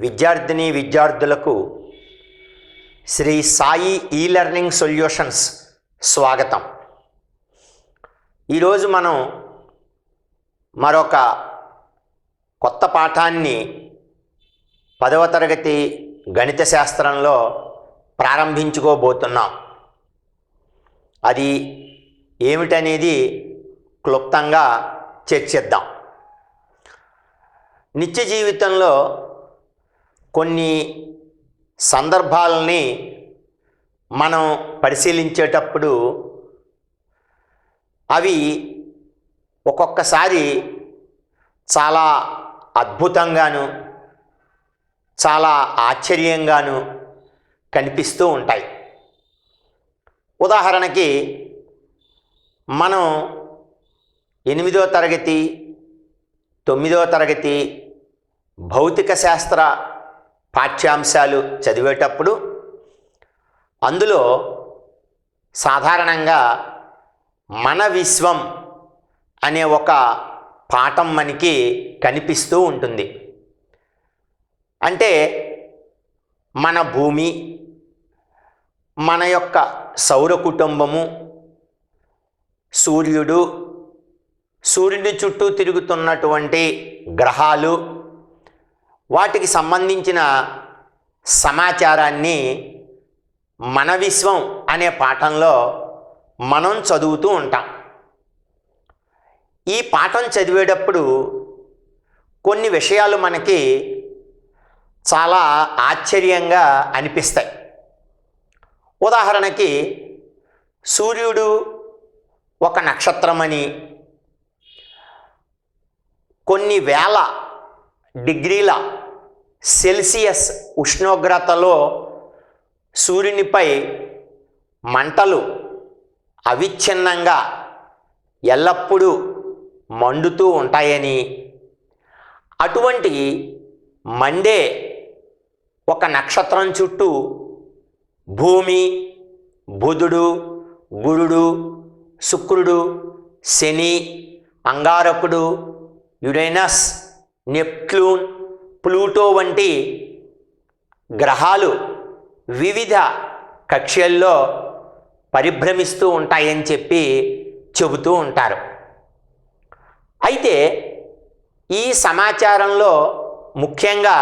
విద్యార్థిని విద్యార్థులకు శ్రీ సాయి ఈ లెర్నింగ్ సొల్యూషన్స్ స్వాగతం. ఈరోజు మనం మరొక కొత్త పాఠాన్ని పదవ తరగతి గణిత శాస్త్రంలో ప్రారంభించుకోబోతున్నాం. అది ఏమిటనేది క్లుప్తంగా చర్చిద్దాం. నిత్య జీవితంలో కొన్ని సందర్భాలని మనం పరిశీలించేటప్పుడు అవి ఒక్కొక్కసారి చాలా అద్భుతంగాను చాలా ఆశ్చర్యంగాను కనిపిస్తూ ఉంటాయి. ఉదాహరణకి మనం ఎనిమిదో తరగతి తొమ్మిదో తరగతి భౌతిక శాస్త్ర పాఠ్యాంశాలు చదివేటప్పుడు అందులో సాధారణంగా మన విశ్వం అనే ఒక పాఠం మనకి కనిపిస్తూ ఉంటుంది. అంటే మన భూమి మన యొక్క సౌర కుటుంబము సూర్యుడు సూర్యుడి చుట్టూ తిరుగుతున్నటువంటి గ్రహాలు వాటికి సంబంధించిన సమాచారాన్ని మన విశ్వం అనే పాఠంలో మనం చదువుతూ ఉంటాం. ఈ పాఠం చదివేటప్పుడు కొన్ని విషయాలు మనకి చాలా ఆశ్చర్యంగా అనిపిస్తాయి. ఉదాహరణకి సూర్యుడు ఒక నక్షత్రమని కొన్ని వేల డిగ్రీల సెల్సియస్ ఉష్ణోగ్రతలో సూర్యునిపై మంటలు అవిచ్ఛిన్నంగా ఎల్లప్పుడూ మండుతూ ఉంటాయని. అటువంటి మండే ఒక నక్షత్రం చుట్టూ భూమి బుధుడు గురుడు శుక్రుడు శని అంగారకుడు యురేనస్ నెప్ట్లూన్ ప్లూటో వంటి గ్రహాలు వివిధ కక్ష్యల్లో పరిభ్రమిస్తూ ఉంటాయని చెప్పి చెబుతూ ఉంటారు. అయితే ఈ సమాచారంలో ముఖ్యంగా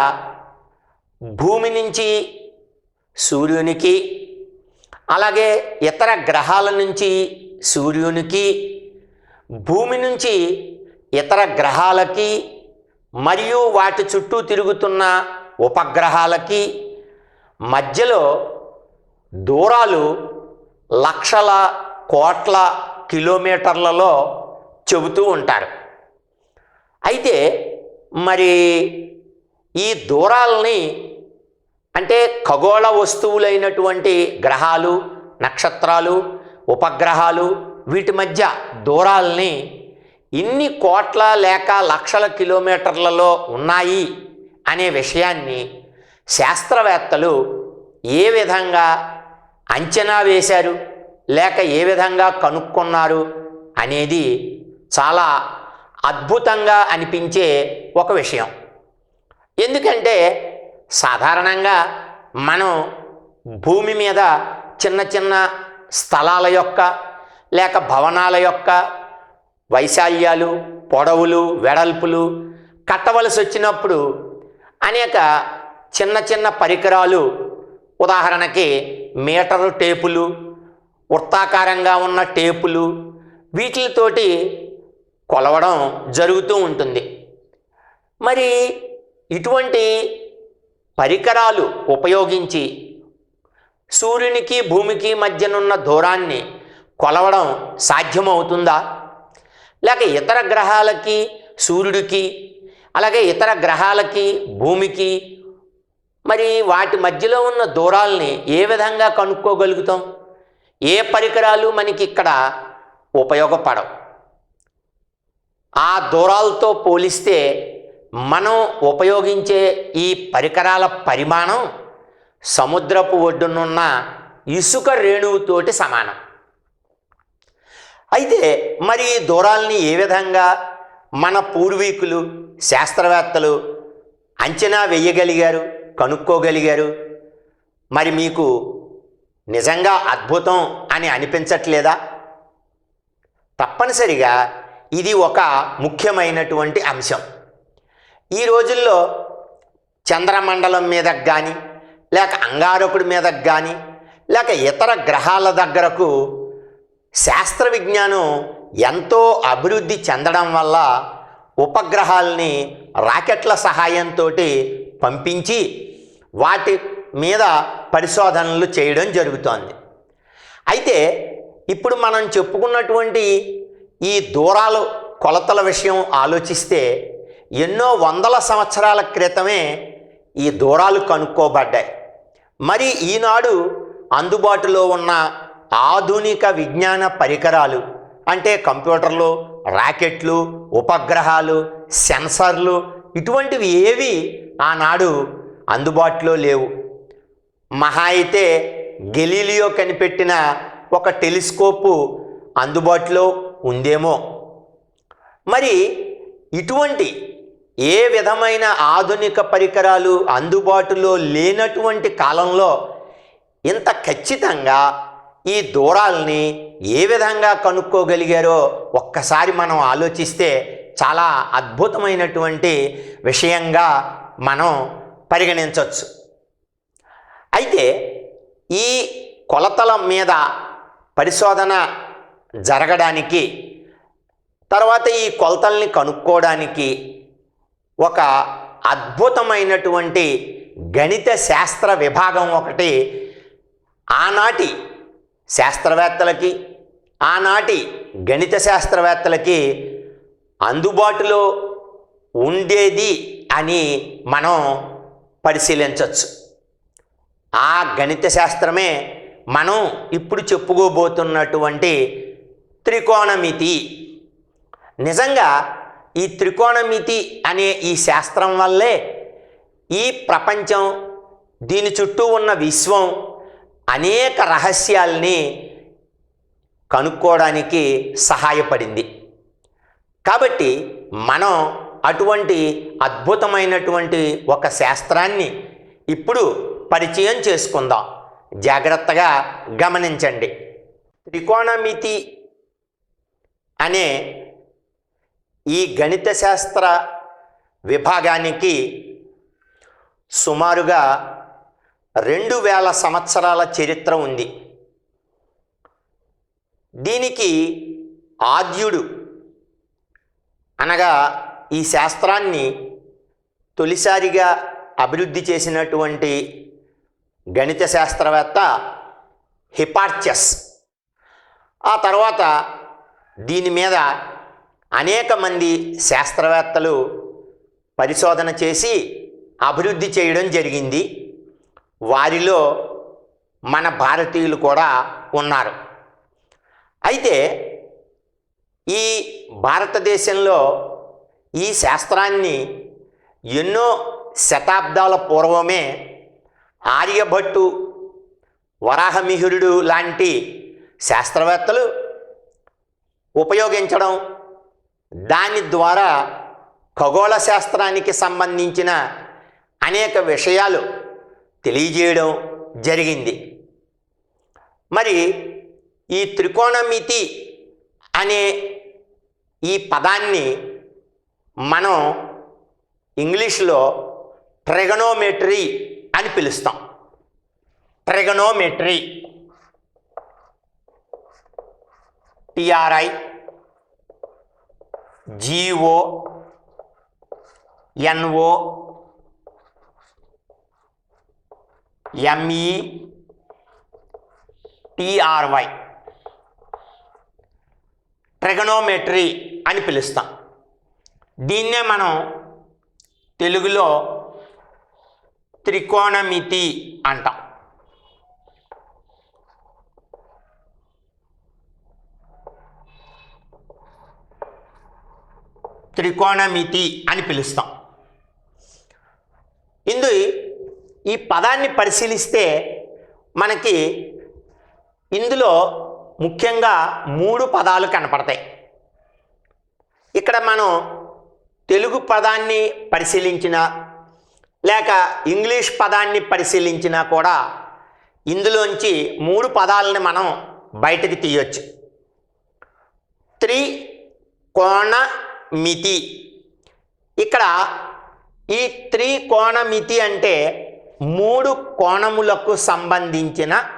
భూమి నుంచి సూర్యునికి అలాగే ఇతర గ్రహాల నుంచి సూర్యునికి భూమి నుంచి ఇతర గ్రహాలకి మరియు వాటి చుట్టూ తిరుగుతున్న ఉపగ్రహాలకి మధ్యలో దూరాలు లక్షల కోట్ల కిలోమీటర్లలో చెబుతూ ఉంటారు. అయితే మరి ఈ దూరాలని అంటే ఖగోళ వస్తువులైనటువంటి గ్రహాలు నక్షత్రాలు ఉపగ్రహాలు వీటి మధ్య దూరాల్ని ఇన్ని కోట్ల లేక లక్షల కిలోమీటర్లలో ఉన్నాయి అనే విషయాన్ని శాస్త్రవేత్తలు ఏ విధంగా అంచనా వేశారు లేక ఏ విధంగా కనుక్కున్నారు అనేది చాలా అద్భుతంగా అనిపించే ఒక విషయం. ఎందుకంటే సాధారణంగా మనం భూమి మీద చిన్న చిన్న స్థలాల యొక్క లేక భవనాల యొక్క వైశాల్యాలు పొడవులు వెడల్పులు కట్టవలసి వచ్చినప్పుడు అనేక చిన్న చిన్న పరికరాలు ఉదాహరణకి మీటరు టేపులు వృత్తాకారంగా ఉన్న టేపులు వీటితోటి కొలవడం జరుగుతూ ఉంటుంది. మరి ఇటువంటి పరికరాలు ఉపయోగించి సూర్యునికి భూమికి మధ్యనున్న దూరాన్ని కొలవడం సాధ్యమవుతుందా? లేక ఇతర గ్రహాలకి సూర్యుడికి అలాగే ఇతర గ్రహాలకి భూమికి మరి వాటి మధ్యలో ఉన్న దూరాల్ని ఏ విధంగా కనుక్కోగలుగుతాం? ఏ పరికరాలు మనకి ఇక్కడ ఉపయోగపడవు? ఆ దూరాలతో పోలిస్తే మనం ఉపయోగించే ఈ పరికరాల పరిమాణం సముద్రపు ఒడ్డునున్న ఇసుక రేణువుతోటి సమానం. అయితే మరి ఈ దూరాల్ని ఏ విధంగా మన పూర్వీకులు శాస్త్రవేత్తలు అంచనా వేయగలిగారు కనుక్కోగలిగారు? మరి మీకు నిజంగా అద్భుతం అని అనిపించట్లేదా? తప్పనిసరిగా ఇది ఒక ముఖ్యమైనటువంటి అంశం. ఈ రోజుల్లో చంద్రమండలం మీదకు కానీ లేక అంగారకుడి మీదకు కానీ లేక ఇతర గ్రహాల దగ్గరకు శాస్త్ర విజ్ఞానం ఎంతో అభివృద్ధి చెందడం వల్ల ఉపగ్రహాల్ని రాకెట్ల సహాయంతో పంపించి వాటి మీద పరిశోధనలు చేయడం జరుగుతోంది. అయితే ఇప్పుడు మనం చెప్పుకున్నటువంటి ఈ దూరాలు కొలతల విషయం ఆలోచిస్తే ఎన్నో వందల సంవత్సరాల క్రితమే ఈ దూరాలు కనుక్కోబడ్డాయి. మరి ఈనాడు అందుబాటులో ఉన్న ఆధునిక విజ్ఞాన పరికరాలు అంటే కంప్యూటర్లు రాకెట్లు ఉపగ్రహాలు సెన్సర్లు ఇటువంటివి ఏవి ఆనాడు అందుబాటులో లేవు. మహా అయితే గెలీలియో కనిపెట్టిన ఒక టెలిస్కోపు అందుబాటులో ఉందేమో. మరి ఇటువంటి ఏ విధమైన ఆధునిక పరికరాలు అందుబాటులో లేనటువంటి కాలంలో ఇంత ఖచ్చితంగా ఈ దూరాల్ని ఏ విధంగా కనుక్కోగలిగారో ఒక్కసారి మనం ఆలోచిస్తే చాలా అద్భుతమైనటువంటి విషయంగా మనం పరిగణించవచ్చు అయితే ఈ కొలతల మీద పరిశోధన జరగడానికి తర్వాత ఈ కొలతల్ని కనుక్కోవడానికి ఒక అద్భుతమైనటువంటి గణిత శాస్త్ర విభాగం ఒకటి ఆనాటి శాస్త్రవేత్తలకి ఆనాటి గణిత శాస్త్రవేత్తలకి అందుబాటులో ఉండేది అని మనం పరిశీలించవచ్చు ఆ గణిత శాస్త్రమే మనం ఇప్పుడు చెప్పుకోబోతున్నటువంటి త్రికోణమితి. నిజంగా ఈ త్రికోణమితి అనే ఈ శాస్త్రం వల్లే ఈ ప్రపంచం దీని చుట్టూ ఉన్న విశ్వం అనేక రహస్యాల్ని కనుక్కోవడానికి సహాయపడింది. కాబట్టి మనం అటువంటి అద్భుతమైనటువంటి ఒక శాస్త్రాన్ని ఇప్పుడు పరిచయం చేసుకుందాం. జాగ్రత్తగా గమనించండి. త్రికోణమితి అనే ఈ గణిత శాస్త్ర విభాగానికి సుమారుగా రెండు వేల సంవత్సరాల చరిత్ర ఉంది. దీనికి ఆద్యుడు అనగా ఈ శాస్త్రాన్ని తొలిసారిగా అభివృద్ధి చేసినటువంటి గణిత శాస్త్రవేత్త హిపార్చస్. ఆ తర్వాత దీని మీద అనేక మంది శాస్త్రవేత్తలు పరిశోధన చేసి అభివృద్ధి చేయడం జరిగింది. వారిలో మన భారతీయులు కూడా ఉన్నారు. అయితే ఈ భారతదేశంలో ఈ శాస్త్రాన్ని ఎన్నో శతాబ్దాల పూర్వమే ఆర్యభట్టు వరాహమిహిరుడు లాంటి శాస్త్రవేత్తలు ఉపయోగించడం దాని ద్వారా ఖగోళ శాస్త్రానికి సంబంధించిన అనేక విషయాలు తెలియజేయడం జరిగింది. మరి ఈ త్రికోణమితి అనే ఈ పదాన్ని మనం ఇంగ్లీష్లో ట్రెగనోమెట్రీ అని పిలుస్తాం. Trigonometry. T R I G O N O M E T R Y trigonometry అని పిలుస్తాం. దీన్నే మనం తెలుగులో త్రికోణమితి అంటాం. త్రికోణమితి అని పిలుస్తాం. ఇందు ఈ పదాన్ని పరిశీలిస్తే మనకి ఇందులో ముఖ్యంగా మూడు పదాలు కనపడతాయి. ఇక్కడ మనం తెలుగు పదాన్ని పరిశీలించిన లేక ఇంగ్లీష్ పదాన్ని పరిశీలించినా కూడా ఇందులోంచి మూడు పదాలని మనం బయటకు తీయొచ్చు. త్రికోణమితి ఇక్కడ ఈ త్రికోణమితి అంటే మూడు కోణములకు సంబంధించిన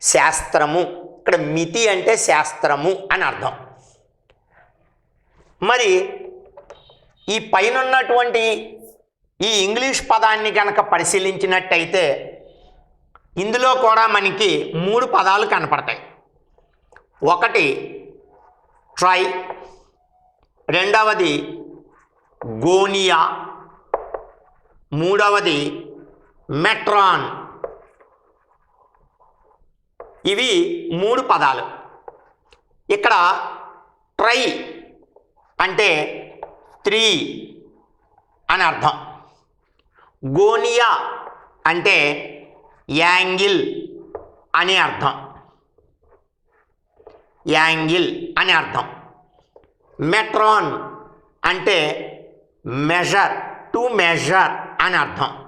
శాస్త్రము. ఇక్కడ మితి అంటే శాస్త్రము అని అర్థం. మరి ఈ పైన ఉన్నటువంటి ఈ ఇంగ్లీష్ పదాన్ని కనుక పరిశీలించినట్టయితే ఇందులో కూడా మనకి మూడు పదాలు కనపడతాయి. ఒకటి ట్రై రెండవది గోనియా మూడవది మెట్రాన్. ఇవి మూడు పదాలు. ఇక్కడ ట్రై అంటే త్రీ అని అర్థం. గోనియా అంటే యాంగిల్ అని అర్థం. యాంగిల్ అని అర్థం. మెట్రాన్ అంటే మెజర్ టు మెజర్ అని అర్థం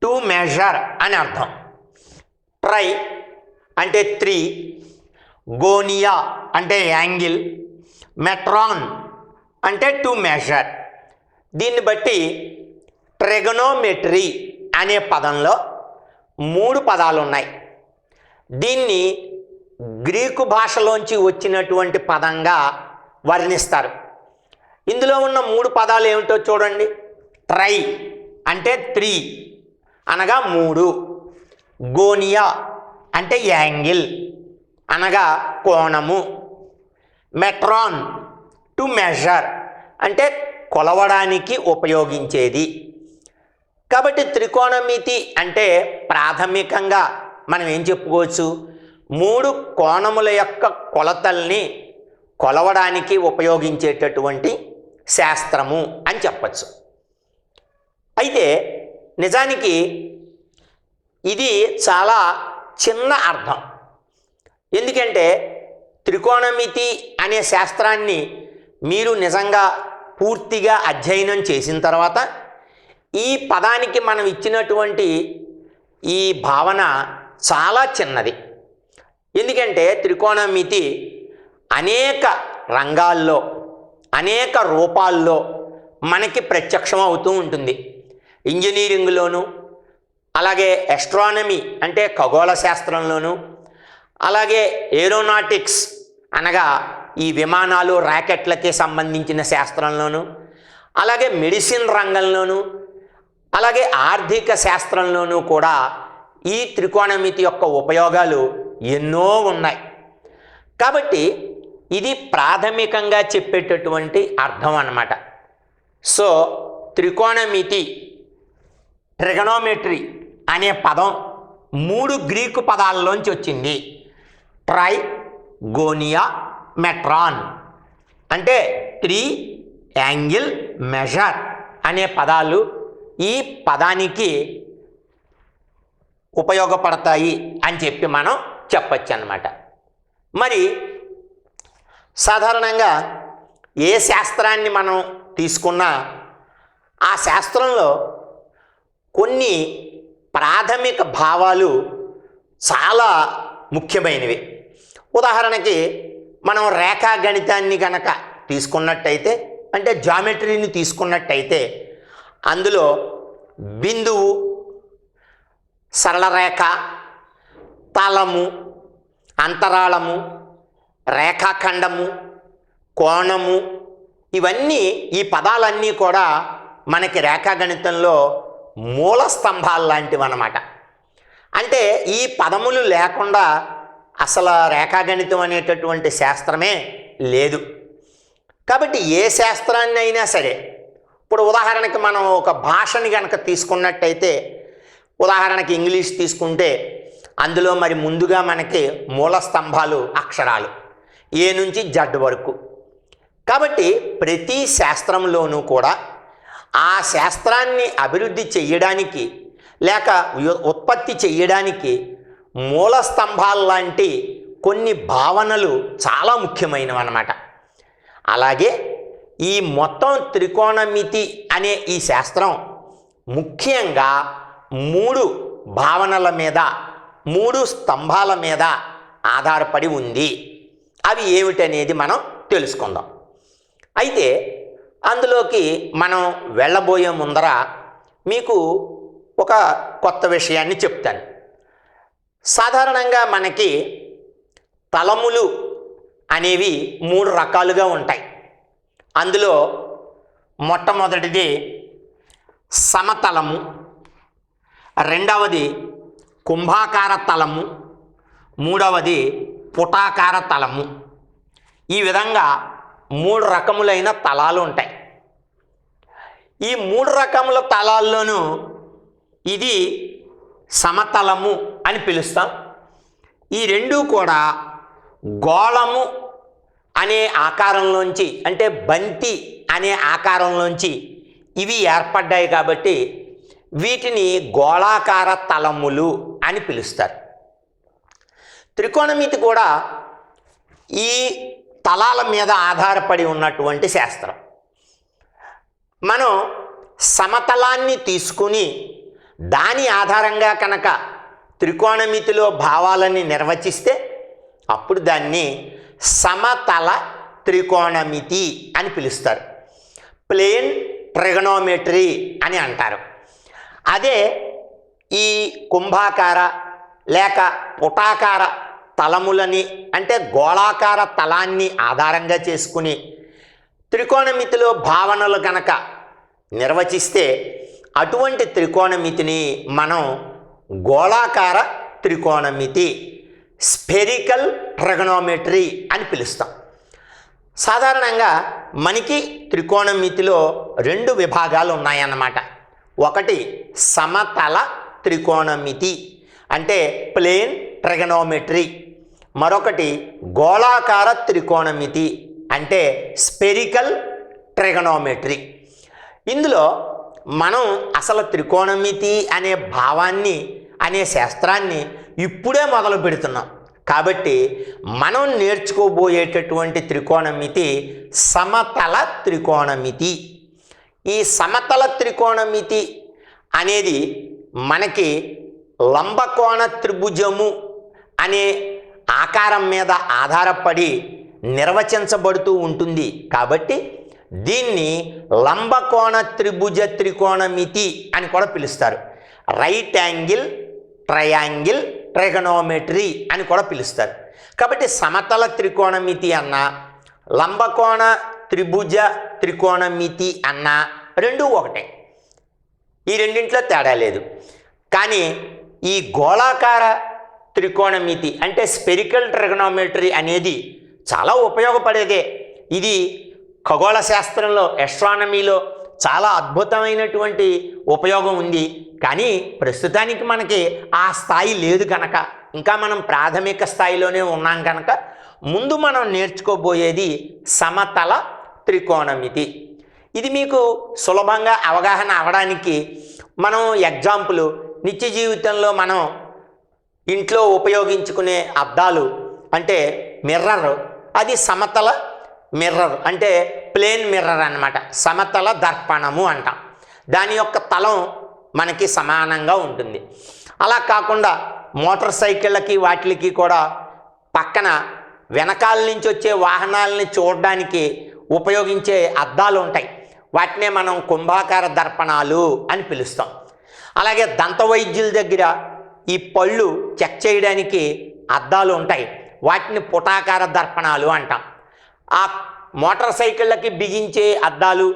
టు మెజర్ అని అర్థం. ట్రై అంటే త్రీ గోనియా అంటే యాంగిల్ మెట్రాన్ అంటే టు మెజర్. దీన్ని బట్టి ట్రెగనోమెట్రీ అనే పదంలో మూడు పదాలు ఉన్నాయి. దీన్ని గ్రీకు భాషలోంచి వచ్చినటువంటి పదంగా వర్ణిస్తారు. ఇందులో ఉన్న మూడు పదాలు ఏమిటో చూడండి. ట్రై అంటే త్రీ అనగా మూడు. గోనియా అంటే యాంగిల్. అనగా కోణము. మెట్రాన్ టు మెజర్ అంటే కొలవడానికి ఉపయోగించేది. కాబట్టి త్రికోణమితి అంటే ప్రాథమికంగా మనం ఏం చెప్పుకోవచ్చు? మూడు కోణముల యొక్క కొలతల్ని కొలవడానికి ఉపయోగించేటటువంటి శాస్త్రము అని చెప్పచ్చు. అయితే నిజానికి ఇది చాలా చిన్న అర్థం. ఎందుకంటే త్రికోణమితి అనే శాస్త్రాన్ని మీరు నిజంగా పూర్తిగా అధ్యయనం చేసిన తర్వాత ఈ పదానికి మనం ఇచ్చినటువంటి ఈ భావన చాలా చిన్నది. ఎందుకంటే త్రికోణమితి అనేక రంగాల్లో అనేక రూపాల్లో మనకి ప్రత్యక్షం అవుతూ ఉంటుంది. ఇంజనీరింగ్లోను అలాగే ఎస్ట్రానమీ అంటే ఖగోళ శాస్త్రంలోను అలాగే ఏరోనాటిక్స్ అనగా ఈ విమానాలు ర్యాకెట్లకి సంబంధించిన శాస్త్రంలోను అలాగే మెడిసిన్ రంగంలోను అలాగే ఆర్థిక శాస్త్రంలోనూ కూడా ఈ త్రికోణమితి యొక్క ఉపయోగాలు ఎన్నో ఉన్నాయి. కాబట్టి ఇది ప్రాథమికంగా చెప్పేటటువంటి అర్థం అన్నమాట. సో త్రికోణమితి ట్రిగనోమెట్రీ అనే పదం మూడు గ్రీకు పదాలలోంచి వచ్చింది. ట్రై గోనియా మెట్రాన్. అంటే త్రీ యాంగిల్ మెజర్ అనే పదాలు ఈ పదానికి ఉపయోగపడతాయి అని చెప్పి మనం చెప్పచ్చు అన్నమాట మరి సాధారణంగా ఏ శాస్త్రాన్ని మనం తీసుకున్నా ఆ శాస్త్రంలో కొన్ని ప్రాథమిక భావాలు చాలా ముఖ్యమైనవి. ఉదాహరణకి మనం రేఖా గణితాన్ని కనుక తీసుకున్నట్టయితే అంటే జామెట్రీని తీసుకున్నట్టయితే అందులో బిందువు సరళరేఖ తలము అంతరాళము రేఖాఖండము కోణము ఇవన్నీ ఈ పదాలన్నీ కూడా మనకి రేఖాగణితంలో మూల స్తంభాలు లాంటివి అన్నమాట అంటే ఈ పదములు లేకుండా అసలు రేఖాగణితం అనేటటువంటి శాస్త్రమే లేదు. కాబట్టి ఏ శాస్త్రాన్ని అయినా సరే ఇప్పుడు ఉదాహరణకి మనం ఒక భాషని కనుక తీసుకున్నట్టయితే ఉదాహరణకి ఇంగ్లీష్ తీసుకుంటే అందులో మరి ముందుగా మనకి మూల స్తంభాలు అక్షరాలు ఏ నుంచి జడ్ వరకు. కాబట్టి ప్రతి శాస్త్రంలోనూ కూడా ఆ శాస్త్రాన్ని అభివృద్ధి చెయ్యడానికి లేక ఉ- ఉత్పత్తి చెయ్యడానికి మూల స్తంభాలు లాంటి కొన్ని భావనలు చాలా ముఖ్యమైనవి అన్నమాట అలాగే ఈ మొత్తం త్రికోణమితి అనే ఈ శాస్త్రం ముఖ్యంగా మూడు భావనల మీద మూడు స్తంభాల మీద ఆధారపడి ఉంది. అవి ఏమిటనేది మనం తెలుసుకుందాం. అయితే అందులోకి మనం వెళ్ళబోయే ముందర మీకు ఒక కొత్త విషయాన్ని చెప్తాను. సాధారణంగా మనకి తలములు అనేవి మూడు రకాలుగా ఉంటాయి. అందులో మొట్టమొదటిది సమతలము రెండవది కుంభాకార తలము మూడవది పుటాకార తలము. ఈ విధంగా మూడు రకములైన తలాలు ఉంటాయి. ఈ మూడు రకముల తలాల్లోనూ ఇది సమతలము అని పిలుస్తాం. ఈ రెండు కూడా గోళము అనే ఆకారంలోంచి అంటే బంతి అనే ఆకారంలోంచి ఇవి ఏర్పడ్డాయి కాబట్టి వీటిని గోళాకార తలములు అని పిలుస్తారు. త్రికోణమితి కూడా ఈ తలాల మీద ఆధారపడి ఉన్నటువంటి శాస్త్రం. మనం సమతలాన్ని తీసుకుని దాని ఆధారంగా కనుక త్రికోణమితిలో భావాలని నిర్వచిస్తే అప్పుడు దాన్ని సమతల త్రికోణమితి అని పిలుస్తారు. ప్లేన్ ట్రిగనోమెట్రీ అని అంటారు. అదే ఈ కుంభాకార లేక పుటాకార తలములని అంటే గోళాకార తలాన్ని ఆధారంగా చేసుకుని త్రికోణమితిలో భావనలు కనుక నిర్వచిస్తే అటువంటి త్రికోణమితిని మనం గోళాకార త్రికోణమితి స్పెరికల్ ట్రగనోమెట్రీ అని పిలుస్తాం. సాధారణంగా మనకి త్రికోణమితిలో రెండు విభాగాలు ఉన్నాయన్నమాట. ఒకటి సమతల త్రికోణమితి అంటే ప్లేన్ ట్రగనోమెట్రీ. మరొకటి గోళాకార త్రికోణమితి అంటే స్పెరికల్ ట్రిగనోమెట్రీ. ఇందులో మనం అసలు త్రికోణమితి అనే భావాన్ని అనే శాస్త్రాన్ని ఇప్పుడే మొదలు పెడుతున్నాం. కాబట్టి మనం నేర్చుకోబోయేటటువంటి త్రికోణమితి సమతల త్రికోణమితి. ఈ సమతల త్రికోణమితి అనేది మనకి లంబకోణ త్రిభుజము అనే ఆకారం మీద ఆధారపడి నిర్వచించబడుతూ ఉంటుంది. కాబట్టి దీన్ని లంబకోణ త్రిభుజ త్రికోణమితి అని కూడా పిలుస్తారు. రైట్ యాంగిల్ ట్రయాంగిల్ ట్రైగనోమెట్రీ అని కూడా పిలుస్తారు. కాబట్టి సమతల త్రికోణమితి అన్న లంబకోణ త్రిభుజ త్రికోణమితి అన్న రెండు ఒకటే. ఈ రెండింట్లో తేడా లేదు. కానీ ఈ గోళాకార త్రికోణమితి అంటే స్పెరికల్ ట్రిగనోమెట్రీ అనేది చాలా ఉపయోగపడేదే. ఇది ఖగోళ శాస్త్రంలో ఎస్ట్రానమీలో చాలా అద్భుతమైనటువంటి ఉపయోగం ఉంది. కానీ ప్రస్తుతానికి మనకి ఆ స్థాయి లేదు కనుక ఇంకా మనం ప్రాథమిక స్థాయిలోనే ఉన్నాం కనుక ముందు మనం నేర్చుకోబోయేది సమతల త్రికోణమితి ఇది. మీకు సులభంగా అవగాహన అవడానికి మనం ఎగ్జాంపుల్ నిత్య జీవితంలో మనం ఇంట్లో ఉపయోగించుకునే అద్దాలు అంటే మిర్రర్ అది సమతల మిర్రర్ అంటే ప్లేన్ మిర్రర్ అన్నమాట. సమతల దర్పణము అంటాం. దాని యొక్క తలం మనకి సమానంగా ఉంటుంది. అలా కాకుండా మోటార్ సైకిళ్ళకి వాటికి కూడా పక్కన వెనకాల నుంచి వచ్చే వాహనాలని చూడడానికి ఉపయోగించే అద్దాలు ఉంటాయి. వాటినే మనం కుంభాకార దర్పణాలు అని పిలుస్తాం. అలాగే దంత వైద్యుల దగ్గర ఈ పళ్ళు చెక్ చేయడానికి అద్దాలు ఉంటాయి. వాటిని పుటాకార దర్పణాలు అంటాం. ఆ మోటార్ సైకిళ్ళకి బిగించే అద్దాలు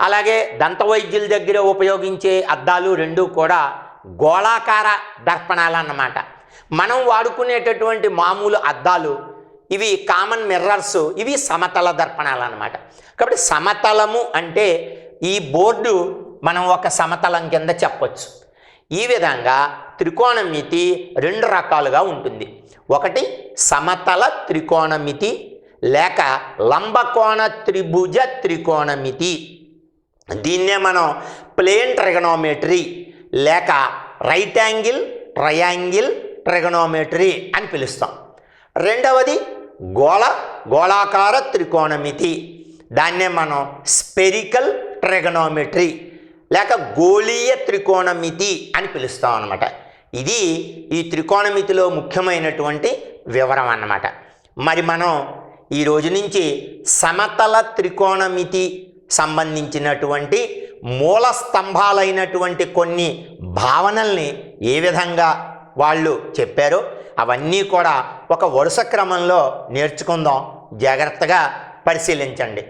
అలాగే దంతవైద్యుల దగ్గర ఉపయోగించే అద్దాలు రెండు కూడా గోళాకార దర్పణాలు అన్నమాట. మనం వాడుకునేటటువంటి మామూలు అద్దాలు ఇవి కామన్ మిర్రర్స్ ఇవి సమతల దర్పణాలు అన్నమాట. కాబట్టి సమతలము అంటే ఈ బోర్డు మనం ఒక సమతలం కింద చెప్పొచ్చు. ఈ విధంగా త్రికోణమితి రెండు రకాలుగా ఉంటుంది. ఒకటి సమతల త్రికోణమితి లేక లంబకోణ త్రిభుజ త్రికోణమితి. దీన్నే మనం ప్లేన్ ట్రిగనోమెట్రీ లేక రైట్ యాంగిల్ ట్రయాంగిల్ ట్రిగనోమెట్రీ అని పిలుస్తాం. రెండవది గోళ గోళాకార త్రికోణమితి. దాన్నే మనం స్పెరికల్ ట్రిగనోమెట్రీ లేక గోళీయ త్రికోణమితి అని పిలుస్తాం అనమాట ఇది ఈ త్రికోణమితిలో ముఖ్యమైనటువంటి వివరం అన్నమాట. మరి మనం ఈ రోజు నుంచి సమతల త్రికోణమితి సంబంధించినటువంటి మూల స్తంభాలైనటువంటి కొన్ని భావనల్ని ఏ విధంగా వాళ్ళు చెప్పారో అవన్నీ కూడా ఒక వరుస క్రమంలో నేర్చుకుందాం. జాగ్రత్తగా పరిశీలించండి.